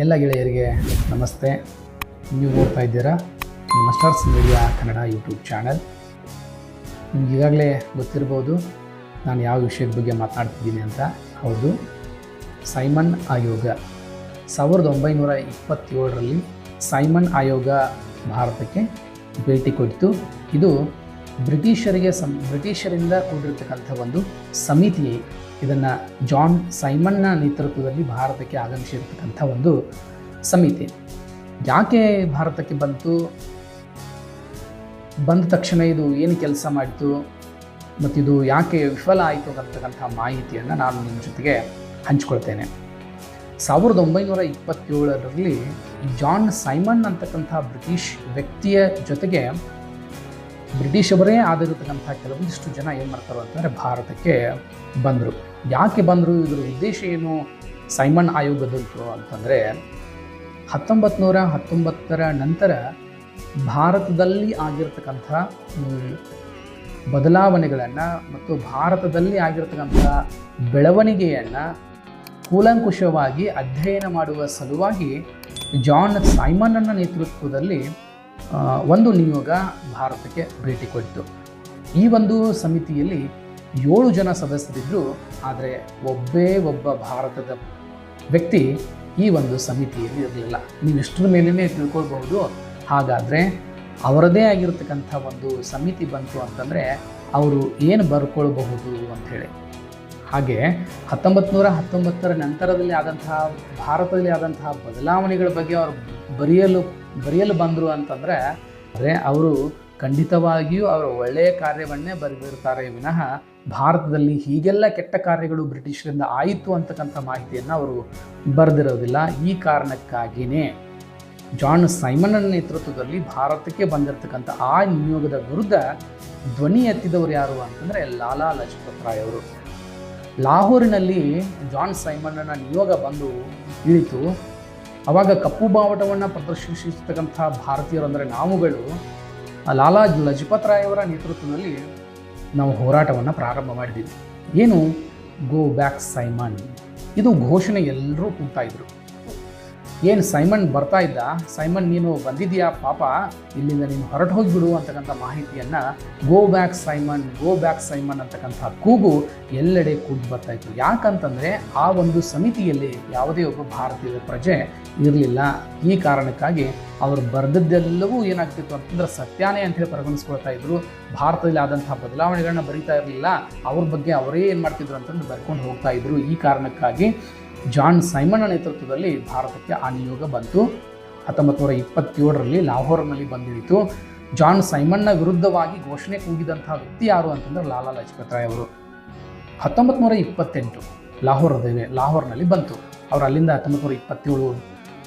ಎಲ್ಲ ಗೆಳೆಯರಿಗೆ ನಮಸ್ತೆ. ನೀವು ನೋಡ್ತಾ ಇದ್ದೀರಾ masters media Kannada YouTube channel ನಿಮ್ಗೆ ಈಗಾಗಲೇ ಗೊತ್ತಿರ್ಬೋದು ನಾನು ಯಾವ ವಿಷಯದ ಬಗ್ಗೆ ಮಾತನಾಡ್ತಿದ್ದೀನಿ ಅಂತ. ಹೌದು ಸೈಮನ್ ಆಯೋಗ ಸಾವಿರದ ಒಂಬೈನೂರ ಇಪ್ಪತ್ತೇಳರಲ್ಲಿ ಸೈಮನ್ ಆಯೋಗ ಭಾರತಕ್ಕೆ ಭೇಟಿ ಕೊಟ್ಟಿತು. ಇದು ಬ್ರಿಟಿಷರಿಗೆ ಸಂ, ಬ್ರಿಟಿಷರಿಂದ ಕೂಡಿರ್ತಕ್ಕಂಥ ಒಂದು ಸಮಿತಿ ಇದನ್ನು ಜಾನ್ ಸೈಮನ್ನ ನೇತೃತ್ವದಲ್ಲಿ ಭಾರತಕ್ಕೆ ಆಗಮಿಸಿರ್ತಕ್ಕಂಥ ಒಂದು ಸಮಿತಿ. ಯಾಕೆ ಭಾರತಕ್ಕೆ ಬಂತು? ಬಂದ ತಕ್ಷಣ ಇದು ಏನು ಕೆಲಸ ಮಾಡಿತು? ಮತ್ತು ಇದು ಯಾಕೆ ವಿಫಲ ಆಯಿತು ಅಂತಕ್ಕಂಥ ಮಾಹಿತಿಯನ್ನು ನಾನು ನಿಮ್ಮ ಜೊತೆಗೆ ಹಂಚ್ಕೊಳ್ತೇನೆ. ಸಾವಿರದ ಒಂಬೈನೂರ ಇಪ್ಪತ್ತೇಳರಲ್ಲಿ ಜಾನ್ ಸೈಮನ್ ಅಂತಕ್ಕಂಥ ಬ್ರಿಟಿಷ್ ವ್ಯಕ್ತಿಯ ಜೊತೆಗೆ ಬ್ರಿಟಿಷವರೇ ಆಗಿರತಕ್ಕಂಥ ಕೆಲವೊಂದಿಷ್ಟು ಜನ ಏನು ಮಾಡ್ತಾರೆ ಅಂತಂದರೆ ಭಾರತಕ್ಕೆ ಬಂದರು. ಯಾಕೆ ಬಂದರು? ಇದರ ಉದ್ದೇಶ ಏನು? ಸೈಮನ್ ಆಯೋಗದಂತು ಅಂತಂದರೆ ಹತ್ತೊಂಬತ್ತು ನೂರ ಹತ್ತೊಂಬತ್ತರ ನಂತರ ಭಾರತದಲ್ಲಿ ಆಗಿರತಕ್ಕಂಥ ಬದಲಾವಣೆಗಳನ್ನು ಮತ್ತು ಭಾರತದಲ್ಲಿ ಆಗಿರತಕ್ಕಂಥ ಬೆಳವಣಿಗೆಯನ್ನು ಕೂಲಂಕುಷವಾಗಿ ಅಧ್ಯಯನ ಮಾಡುವ ಸಲುವಾಗಿ ಜಾನ್ ಸೈಮನ್ನ ನೇತೃತ್ವದಲ್ಲಿ ಒಂದು ನಿಯೋಗ ಭಾರತಕ್ಕೆ ಭೇಟಿ ಕೊಟ್ಟಿತು. ಈ ಒಂದು ಸಮಿತಿಯಲ್ಲಿ ಏಳು ಜನ ಸದಸ್ಯರಿದ್ದರು ಆದರೆ ಒಬ್ಬೇ ಒಬ್ಬ ಭಾರತದ ವ್ಯಕ್ತಿ ಈ ಒಂದು ಸಮಿತಿಯಲ್ಲಿ ಇರಲಿಲ್ಲ. ನೀವು ಇಷ್ಟರ ಮೇಲೇ ತಿಳ್ಕೊಳ್ಬಹುದು. ಹಾಗಾದರೆ ಅವರದೇ ಆಗಿರತಕ್ಕಂಥ ಒಂದು ಸಮಿತಿ ಬಂತು ಅಂತಂದರೆ, ಅವರು ಏನು ಬರ್ಕೊಳ್ಬಹುದು ಅಂಥೇಳಿ ಹಾಗೆ ಹತ್ತೊಂಬತ್ತು ನೂರ ಹತ್ತೊಂಬತ್ತರ ನಂತರದಲ್ಲಿ ಆದಂತಹ ಭಾರತದಲ್ಲಿ ಆದಂತಹ ಬದಲಾವಣೆಗಳ ಬಗ್ಗೆ ಅವರು ಬರೆಯಲು ಬರೆಯಲು ಬಂದರು ಅಂತಂದರೆ ಅಂದರೆ ಅವರು ಖಂಡಿತವಾಗಿಯೂ ಅವರು ಒಳ್ಳೆಯ ಕಾರ್ಯವನ್ನೇ ಬರೆದಿರ್ತಾರೆ ವಿನಃ ಭಾರತದಲ್ಲಿ ಹೀಗೆಲ್ಲ ಕೆಟ್ಟ ಕಾರ್ಯಗಳು ಬ್ರಿಟಿಷರಿಂದ ಆಯಿತು ಅಂತಕ್ಕಂಥ ಮಾಹಿತಿಯನ್ನು ಅವರು ಬರೆದಿರೋದಿಲ್ಲ. ಈ ಕಾರಣಕ್ಕಾಗಿಯೇ ಜಾನ್ ಸೈಮನ್ನ ನೇತೃತ್ವದಲ್ಲಿ ಭಾರತಕ್ಕೆ ಬಂದಿರತಕ್ಕಂಥ ಆ ನಿಯೋಗದ ವಿರುದ್ಧ ಧ್ವನಿ ಎತ್ತಿದವರು ಯಾರು ಅಂತಂದರೆ ಲಾಲಾ ಲಜಪತ್ ರಾಯ್ ಅವರು. ಲಾಹೋರಿನಲ್ಲಿ ಜಾನ್ ಸೈಮನ್ನನ ನಿಯೋಗ ಬಂದು ಇಳಿತು. ಅವಾಗ ಕಪ್ಪು ಬಾವಟವನ್ನು ಪ್ರದರ್ಶಿಸಿರ್ತಕ್ಕಂಥ ಭಾರತೀಯರು ಅಂದರೆ ನಾವುಗಳು ಲಾಲಾ ಲಜಪತ್ ರಾಯವರ ನೇತೃತ್ವದಲ್ಲಿ ನಾವು ಹೋರಾಟವನ್ನು ಪ್ರಾರಂಭ ಮಾಡಿದ್ವಿ. ಏನು? ಗೋ ಬ್ಯಾಕ್ ಸೈಮನ್ ಇದು ಘೋಷಣೆ ಎಲ್ಲರೂ ಕೂಗ್ತಾ ಏನು ಸೈಮನ್ ಬರ್ತಾ ಇದ್ದ? ಸೈಮನ್, ನೀನು ಬಂದಿದ್ದೀಯಾ? ಪಾಪ, ಇಲ್ಲಿಂದ ನೀನು ಹೊರಟು ಹೋಗಿಬಿಡು ಅಂತಕ್ಕಂಥ ಮಾಹಿತಿಯನ್ನು go back Simon go back Simon ಅಂತಕ್ಕಂಥ ಕೂಗು ಎಲ್ಲೆಡೆ ಕೂಗಿ ಬರ್ತಾ ಇತ್ತು. ಯಾಕಂತಂದರೆ ಆ ಒಂದು ಸಮಿತಿಯಲ್ಲಿ ಯಾವುದೇ ಒಬ್ಬ ಭಾರತೀಯ ಪ್ರಜೆ ಇರಲಿಲ್ಲ. ಈ ಕಾರಣಕ್ಕಾಗಿ ಅವರು ಬರೆದದ್ದೆಲ್ಲವೂ ಏನಾಗ್ತಿತ್ತು ಅಂತಂದ್ರೆ ಸತ್ಯಾನೇ ಅಂತ ಹೇಳಿ ಪರಿಗಣಿಸ್ಕೊಳ್ತಾ ಇದ್ರು. ಭಾರತದಲ್ಲಿ ಆದಂತಹ ಬದಲಾವಣೆಗಳನ್ನ ಬರೀತಾ ಇರಲಿಲ್ಲ. ಅವ್ರ ಬಗ್ಗೆ ಅವರೇ ಏನು ಮಾಡ್ತಿದ್ರು ಅಂತಂದ್ರೆ ಬರ್ಕೊಂಡು ಹೋಗ್ತಾ ಇದ್ರು. ಈ ಕಾರಣಕ್ಕಾಗಿ ಜಾನ್ ಸೈಮನ್ ನೇತೃತ್ವದಲ್ಲಿ ಭಾರತಕ್ಕೆ ಆ ನಿಯೋಗ ಬಂತು. ಹತ್ತೊಂಬತ್ತು ನೂರ ಇಪ್ಪತ್ತೇಳರಲ್ಲಿ ಲಾಹೋರ್ನಲ್ಲಿ ಬಂದಿಳಿತು. ಜಾನ್ ಸೈಮನ್ನ ವಿರುದ್ಧವಾಗಿ ಘೋಷಣೆ ಕೂಗಿದಂತಹ ವ್ಯಕ್ತಿ ಯಾರು ಅಂತಂದ್ರೆ ಲಾಲಾ ಲಜಪತ್ ರಾಯ್ ಅವರು. ಹತ್ತೊಂಬತ್ತು ನೂರ ಇಪ್ಪತ್ತೆಂಟು ಅದೇವೆ ಲಾಹೋರ್ನಲ್ಲಿ ಬಂತು. ಅವರು ಅಲ್ಲಿಂದ ಹತ್ತೊಂಬತ್ತು ನೂರ ಇಪ್ಪತ್ತೇಳು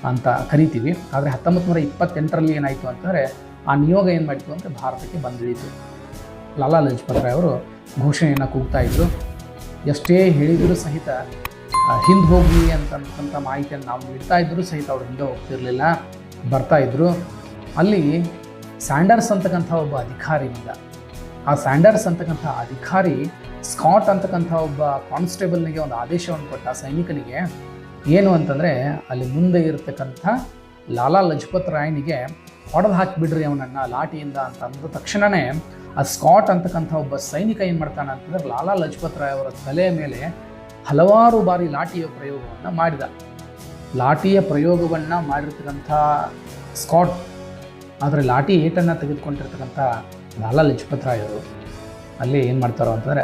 ಅಂತ ಕರಿತೀವಿ. ಆದರೆ ಹತ್ತೊಂಬತ್ತು ನೂರ ಇಪ್ಪತ್ತೆಂಟರಲ್ಲಿ ಏನಾಯಿತು ಅಂತಂದರೆ ಆ ನಿಯೋಗ ಏನು ಮಾಡಿತು ಅಂದರೆ ಭಾರತಕ್ಕೆ ಬಂದಿಳಿತು. ಲಾಲಾ ಲಜಪತ್ ರಾಯ್ ಅವರು ಘೋಷಣೆಯನ್ನು ಕೂಗ್ತಾ ಇದ್ದರು ಎಷ್ಟೇ ಹೇಳಿದರೂ ಸಹಿತ ಹಿಂದೆ ಹೋಗಿ ಅಂತಕ್ಕಂಥ ಮಾಹಿತಿಯನ್ನು ನಾವು ನೀಡ್ತಾ ಇದ್ದರೂ ಸಹಿತ ಅವ್ರು ಹಿಂದೆ ಹೋಗ್ತಿರಲಿಲ್ಲ. ಬರ್ತಾ ಇದ್ರು. ಅಲ್ಲಿ ಸ್ಯಾಂಡರ್ಸ್ ಅಂತಕ್ಕಂಥ ಒಬ್ಬ ಅಧಿಕಾರಿ ಇದ್ದ ಆ ಸ್ಯಾಂಡರ್ಸ್ ಅಂತಕ್ಕಂಥ ಅಧಿಕಾರಿ ಸ್ಕಾಟ್ ಅಂತಕ್ಕಂಥ ಒಬ್ಬ ಕಾನ್ಸ್ಟೇಬಲ್ನಿಗೆ ಒಂದು ಆದೇಶವನ್ನು ಕೊಟ್ಟ ಸೈನಿಕನಿಗೆ. ಏನು ಅಂತಂದರೆ, ಅಲ್ಲಿ ಮುಂದೆ ಇರತಕ್ಕಂಥ ಲಾಲಾ ಲಜಪತ್ ರಾಯನಿಗೆ ಹೊಡೆದು ಹಾಕಿಬಿಡ್ರಿ ಅವನನ್ನು ಲಾಠಿಯಿಂದ ಅಂತ ಅಂದ ತಕ್ಷಣವೇ ಆ ಸ್ಕಾಟ್ ಅಂತಕ್ಕಂಥ ಒಬ್ಬ ಸೈನಿಕ ಏನು ಮಾಡ್ತಾನೆ ಅಂತಂದರೆ, ಲಾಲಾ ಲಜಪತ್ ರಾಯ್ ಅವರ ತಲೆಯ ಮೇಲೆ ಹಲವಾರು ಬಾರಿ ಲಾಠಿಯ ಪ್ರಯೋಗವನ್ನು ಮಾಡಿದ. ಲಾಠಿಯ ಪ್ರಯೋಗವನ್ನು ಮಾಡಿರ್ತಕ್ಕಂಥ ಸ್ಕಾಟ್, ಆದರೆ ಲಾಠಿ ಏಟನ್ನು ತೆಗೆದುಕೊಂಡಿರ್ತಕ್ಕಂಥ ಲಾಲಾ ಲಜಪತ್ ರಾಯ್ ಅಲ್ಲಿ ಏನು ಮಾಡ್ತಾರೋ ಅಂತಂದರೆ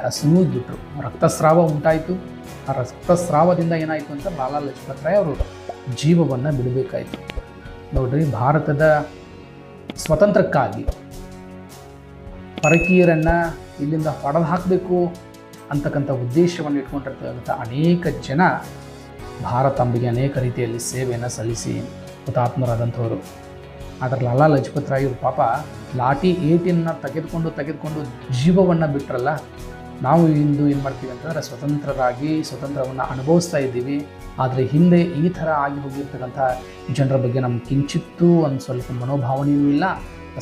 ಬಿಟ್ಟರು ರಕ್ತಸ್ರಾವ ಉಂಟಾಯಿತು. ಆ ರಕ್ತಸ್ರಾವದಿಂದ ಏನಾಯಿತು ಅಂತ ಲಾಲಾ ಲಜಪತ್ ರಾಯ್ ಅವರು ಜೀವವನ್ನು ಬಿಡಬೇಕಾಯಿತು. ನೋಡ್ರಿ, ಭಾರತದ ಸ್ವತಂತ್ರಕ್ಕಾಗಿ ಪರಕೀಯರನ್ನು ಇಲ್ಲಿಂದ ಹೊಡೆದು ಹಾಕಬೇಕು. ಅಂತಕ್ಕಂಥ ಉದ್ದೇಶವನ್ನು ಇಟ್ಕೊಂಡಿರ್ತಕ್ಕಂಥ ಅನೇಕ ಜನ ಭಾರತಾಂಬೆಗೆ ಅನೇಕ ರೀತಿಯಲ್ಲಿ ಸೇವೆಯನ್ನು ಸಲ್ಲಿಸಿ ಹುತಾತ್ಮರಾದಂಥವರು. ಆದರೆ ಲಾಲಾ ಲಜಪತ್ ರಾಯ್ ಪಾಪ ಲಾಠಿ ಏಟಿನ ತೆಗೆದುಕೊಂಡು ತೆಗೆದುಕೊಂಡು ಜೀವವನ್ನು ಬಿಟ್ರಲ್ಲ, ನಾವು ಇಂದು ಏನು ಮಾಡ್ತೀವಿ ಅಂತಂದರೆ ಸ್ವತಂತ್ರರಾಗಿ ಸ್ವತಂತ್ರವನ್ನು ಅನುಭವಿಸ್ತಾ ಇದ್ದೀವಿ. ಆದರೆ ಹಿಂದೆ ಈ ಥರ ಆಗಿ ಹೋಗಿರ್ತಕ್ಕಂಥ ಜನರ ಬಗ್ಗೆ ನಮ್ಗೆ ಕಿಂಚಿತ್ತೂ ಒಂದು ಸ್ವಲ್ಪ ಮನೋಭಾವನೆಯೂ ಇಲ್ಲ.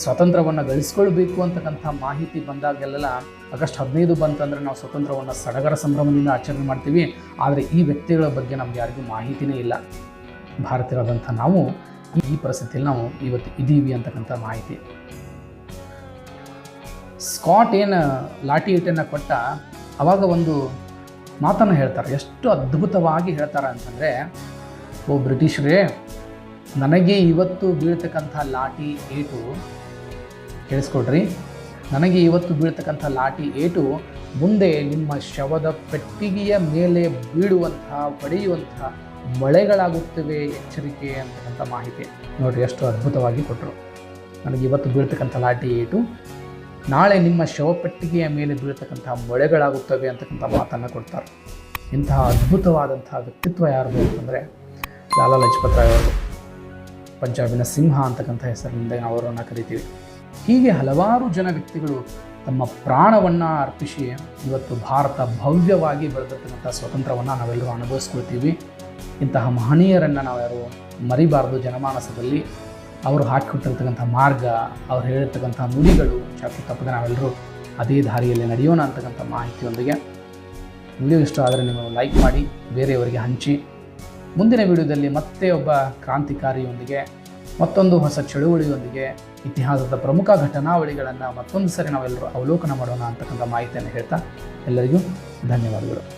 ಸ್ವಾತಂತ್ರ್ಯವನ್ನು ಗಳಿಸ್ಕೊಳ್ಬೇಕು ಅಂತಕ್ಕಂಥ ಮಾಹಿತಿ ಬಂದಾಗೆಲ್ಲ ಆಗಸ್ಟ್ ಹದಿನೈದು ಬಂತಂದರೆ ನಾವು ಸ್ವತಂತ್ರವನ್ನು ಸಡಗರ ಸಂಭ್ರಮದಿಂದ ಆಚರಣೆ ಮಾಡ್ತೀವಿ. ಆದರೆ ಈ ವ್ಯಕ್ತಿಗಳ ಬಗ್ಗೆ ನಮ್ಗೆ ಯಾರಿಗೂ ಮಾಹಿತಿನೇ ಇಲ್ಲ. ಭಾರತೀಯರಾದಂಥ ನಾವು ಈ ಪರಿಸ್ಥಿತಿಯಲ್ಲಿ ನಾವು ಇವತ್ತು ಇದ್ದೀವಿ ಅಂತಕ್ಕಂಥ ಮಾಹಿತಿ. ಸ್ಕಾಟ್ ಏನು ಲಾಠಿ ಏಟನ್ನು ಕೊಟ್ಟ ಅವಾಗ ಒಂದು ಮಾತನ್ನು ಹೇಳ್ತಾರೆ. ಎಷ್ಟು ಅದ್ಭುತವಾಗಿ ಹೇಳ್ತಾರೆ ಅಂತಂದರೆ, ಓ ಬ್ರಿಟಿಷರೇ, ನನಗೆ ಇವತ್ತು ಬೀಳ್ತಕ್ಕಂಥ ಲಾಠಿ ಏಟು ಕೇಳಿಸ್ಕೊಡ್ರಿ. ನನಗೆ ಇವತ್ತು ಬೀಳ್ತಕ್ಕಂಥ ಲಾಠಿ ಏಟು, ಮುಂದೆ ನಿಮ್ಮ ಶವದ ಪೆಟ್ಟಿಗೆಯ ಮೇಲೆ ಬೀಳುವಂತಹ ಹೊಡೆಯುವಂತಹ ಮಳೆಗಳಾಗುತ್ತವೆ ಎಚ್ಚರಿಕೆ ಅಂತಕ್ಕಂಥ ಮಾಹಿತಿ ನೋಡಿರಿ, ಎಷ್ಟು ಅದ್ಭುತವಾಗಿ ಕೊಟ್ಟರು ನನಗೆ ಇವತ್ತು ಬೀಳ್ತಕ್ಕಂಥ ಲಾಠಿ ಏಟು, ನಾಳೆ ನಿಮ್ಮ ಶವಪೆಟ್ಟಿಗೆಯ ಮೇಲೆ ಬೀಳ್ತಕ್ಕಂಥ ಮೊಳೆಗಳಾಗುತ್ತವೆ ಅಂತಕ್ಕಂಥ ಮಾತನ್ನು ಕೊಡ್ತಾರೆ. ಇಂತಹ ಅದ್ಭುತವಾದಂತಹ ವ್ಯಕ್ತಿತ್ವ ಯಾರು ಅಂತಂದರೆ ಲಾಲಾ ಲಜಪತ್ ರಾಯ್ ಅವರು, ಪಂಜಾಬಿನ ಸಿಂಹ ಅಂತಕ್ಕಂಥ ಹೆಸರಿನಿಂದ ನಾವು ಅವರನ್ನು ಕರಿತೀವಿ. ಹೀಗೆ ಹಲವಾರು ಜನ ವ್ಯಕ್ತಿಗಳು ತಮ್ಮ ಪ್ರಾಣವನ್ನು ಅರ್ಪಿಸಿ ಇವತ್ತು ಭಾರತ ಭವ್ಯವಾಗಿ ಬೆಳೆದಿರ್ತಕ್ಕಂಥ ಸ್ವಾತಂತ್ರ್ಯವನ್ನು ನಾವೆಲ್ಲರೂ ಅನುಭವಿಸ್ಕೊಳ್ತೀವಿ. ಇಂತಹ ಮಹನೀಯರನ್ನು ನಾವು ಯಾರು ಮರಿಬಾರ್ದು ಜನಮಾನಸದಲ್ಲಿ. ಅವರು ಹಾಕಿಕೊಟ್ಟಿರ್ತಕ್ಕಂಥ ಮಾರ್ಗ, ಅವ್ರು ಹೇಳಿರ್ತಕ್ಕಂಥ ನುಡಿಗಳು, ಚಾಕು ತಪ್ಪದೆ ನಾವೆಲ್ಲರೂ ಅದೇ ದಾರಿಯಲ್ಲಿ ನಡೆಯೋಣ ಅಂತಕ್ಕಂಥ ಮಾಹಿತಿಯೊಂದಿಗೆ. ವಿಡಿಯೋ ಇಷ್ಟ ಆದರೆ ನೀವು ಲೈಕ್ ಮಾಡಿ, ಬೇರೆಯವರಿಗೆ ಹಂಚಿ. ಮುಂದಿನ ವಿಡಿಯೋದಲ್ಲಿ ಮತ್ತೆ ಒಬ್ಬ ಕ್ರಾಂತಿಕಾರಿಯೊಂದಿಗೆ, ಮತ್ತೊಂದು ಹೊಸ ಚಳುವಳಿಯೊಂದಿಗೆ ಇತಿಹಾಸದ ಪ್ರಮುಖ ಘಟನಾವಳಿಗಳನ್ನು ಮತ್ತೊಂದು ಸರಿ ನಾವೆಲ್ಲರೂ ಅವಲೋಕನ ಮಾಡೋಣ ಅಂತಕ್ಕಂಥ ಮಾಹಿತಿಯನ್ನು ಹೇಳ್ತಾ ಎಲ್ಲರಿಗೂ ಧನ್ಯವಾದಗಳು.